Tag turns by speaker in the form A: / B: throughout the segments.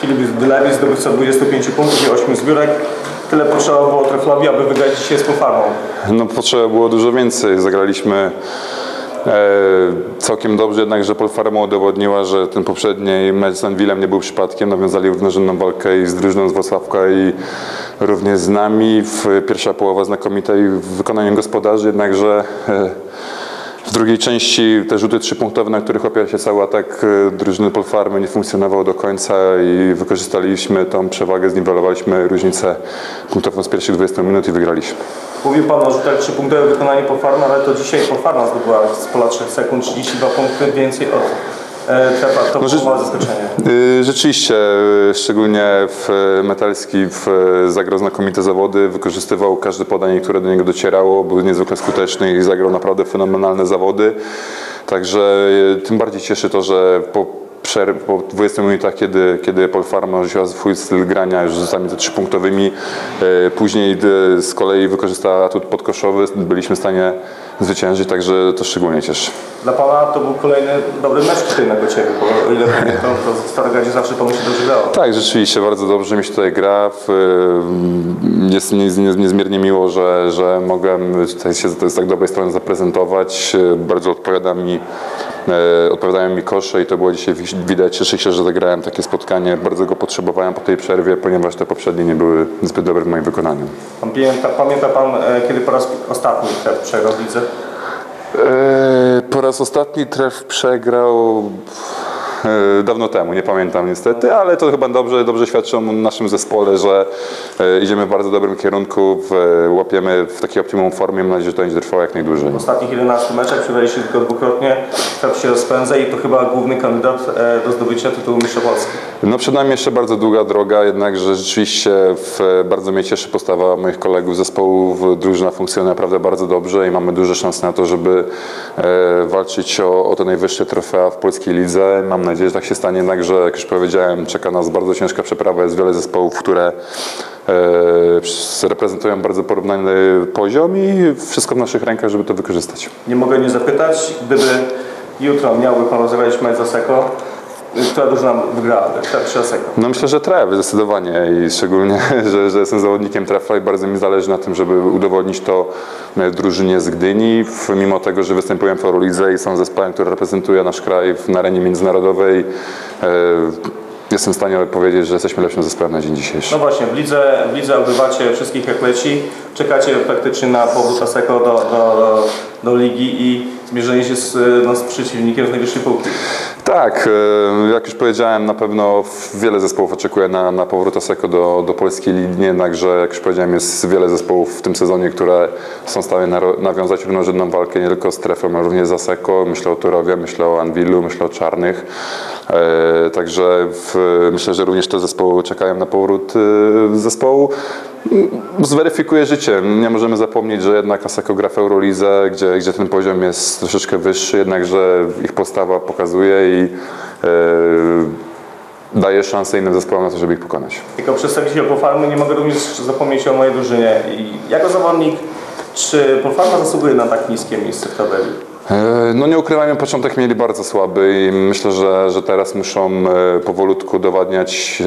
A: Filip Dylewicz, zdobywca 25 punktów i 8 zbiórek. Tyle potrzeba było Treflowi, aby wygrać dzisiaj z Polfarmą.
B: No potrzeba było dużo więcej. Zagraliśmy e, całkiem dobrze, jednakże Polfarma udowodniła, że ten poprzedni mecz z Anwilem nie był przypadkiem. Nawiązali równorzędną walkę i z drużyną z Wrocławka i również z nami. W pierwsza połowa znakomita i w wykonaniu gospodarzy, jednakże e, w drugiej części te rzuty trzypunktowe, na których opiera się cały atak e, drużyny Polfarmy nie funkcjonował do końca i wykorzystaliśmy tą przewagę, zniwelowaliśmy różnicę punktową z pierwszych 20 minut i wygraliśmy.
A: Mówił Pan o rzutach 3 punktowe wykonanie Polfarmy, ale to dzisiaj Polfarma zdobyła z pola 3 sekund 32 punkty więcej od Trefa. To
B: że-
A: było zaskoczenie.
B: Y, Rzeczywiście, y, szczególnie w y, Metalski w, zagrał znakomite zawody, wykorzystywał każde podanie, które do niego docierało, był niezwykle skuteczny i zagrał naprawdę fenomenalne zawody. Także tym bardziej cieszy to, że po, przerw- po 20 minutach, kiedy, kiedy Polfarma rzuciła swój styl grania już rzutami ze trzypunktowymi, później z kolei wykorzystała atut podkoszowy, byliśmy w stanie zwyciężyć, także to szczególnie cieszy.
A: Dla Pana to był kolejny dobry mecz tutaj na Ciebie, bo o ile pamiętam, to w Starogardzie zawsze Panu się dobrze grało.
B: Tak, rzeczywiście, bardzo dobrze mi się tutaj gra. Jest mi niez- niezmiernie miło, że, że mogę tutaj się z tak dobrej strony zaprezentować. Bardzo odpowiada mi, odpowiadają mi kosze i to było dzisiaj wi- widać. Cieszę się, że zagrałem takie spotkanie. Bardzo go potrzebowałem po tej przerwie, ponieważ te poprzednie nie były zbyt dobre w moim wykonaniu.
A: Pamięta, pamięta Pan, e, kiedy po raz ostatni Tref przegrał w lidze?
B: E, Po raz ostatni tref przegrał e, dawno temu, nie pamiętam niestety, ale to chyba dobrze, dobrze świadczy o naszym zespole, że e, idziemy w bardzo dobrym kierunku, w, łapiemy w takiej optimum formie, mam nadzieję, że to będzie trwało jak najdłużej.
A: W ostatnich 11 meczach przegraliście tylko dwukrotnie. Tref się rozpędza i to chyba główny kandydat e, do zdobycia tytułu mistrza Polski.
B: No przed nami jeszcze bardzo długa droga, jednakże rzeczywiście w, bardzo mnie cieszy postawa moich kolegów zespołu. Drużyna funkcjonuje naprawdę bardzo dobrze i mamy duże szanse na to, żeby e, walczyć o, o te najwyższe trofea w polskiej lidze. Mam nadzieję, że tak się stanie, jednakże jak już powiedziałem, czeka nas bardzo ciężka przeprawa. Jest wiele zespołów, które e, reprezentują bardzo porównany poziom i wszystko w naszych rękach, żeby to wykorzystać.
A: Nie mogę nie zapytać, gdyby jutro miałby Pan rozegrać mecz za Seko, która drużyna wygrałaby? Tref czy Aseko?
B: No myślę, że tref zdecydowanie i szczególnie, że, że jestem zawodnikiem trefa i bardzo mi zależy na tym, żeby udowodnić to e, drużynie z Gdyni, mimo tego, że występuję w Eurolidze i są zespołem, który reprezentuje nasz kraj w- na arenie międzynarodowej. E, jestem w stanie powiedzieć, że jesteśmy lepszym zespołem na dzień dzisiejszy.
A: No właśnie, w lidze, w lidze obbywacie wszystkich jak leci. Czekacie praktycznie na powrót Aseko do, do, do, do ligi i zmierzenie się z, no, z przeciwnikiem z najwyższej półki.
B: Tak, e, jak już powiedziałem, na pewno wiele zespołów oczekuje na, na powrót Aseko do, do polskiej ligi, jednakże jak już powiedziałem, jest wiele zespołów w tym sezonie, które są w stanie nawiązać równorzędną walkę nie tylko z Trefem, ale również z Aseko. Myślę o Turowie, myślę o Anwilu, myślę o Czarnych. E, także w, myślę, że również te zespoły czekają na powrót e, zespołu. Zweryfikuje życie. Nie możemy zapomnieć, że jednak w Eurolidze, gdzie, gdzie ten poziom jest troszeczkę wyższy, jednakże ich postawa pokazuje i e, daje szansę innym zespołom na to, żeby ich pokonać.
A: Jako przedstawiciel Polfarmy nie mogę również zapomnieć o mojej drużynie. I jako zawodnik, czy Polfarma zasługuje na tak niskie miejsce w tabeli?
B: E, No nie ukrywajmy, początek mieli bardzo słaby i myślę, że, że teraz muszą e, powolutku udowadniać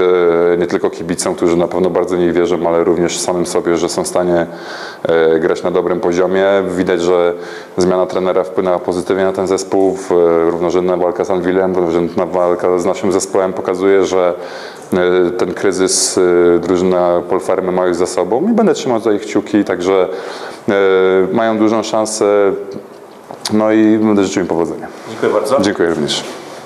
B: e, nie tylko kibicom, którzy na pewno bardzo nich wierzą, ale również samym sobie, że są w stanie grać na dobrym poziomie. Widać, że zmiana trenera wpłynęła pozytywnie na ten zespół. Równorzędna walka z Anwilem, równorzędna walka z naszym zespołem pokazuje, że ten kryzys drużyna Polfarmy ma już za sobą i będę trzymał za ich kciuki, także mają dużą szansę no i będę życzył im powodzenia.
A: Dziękuję bardzo.
B: Dziękuję również.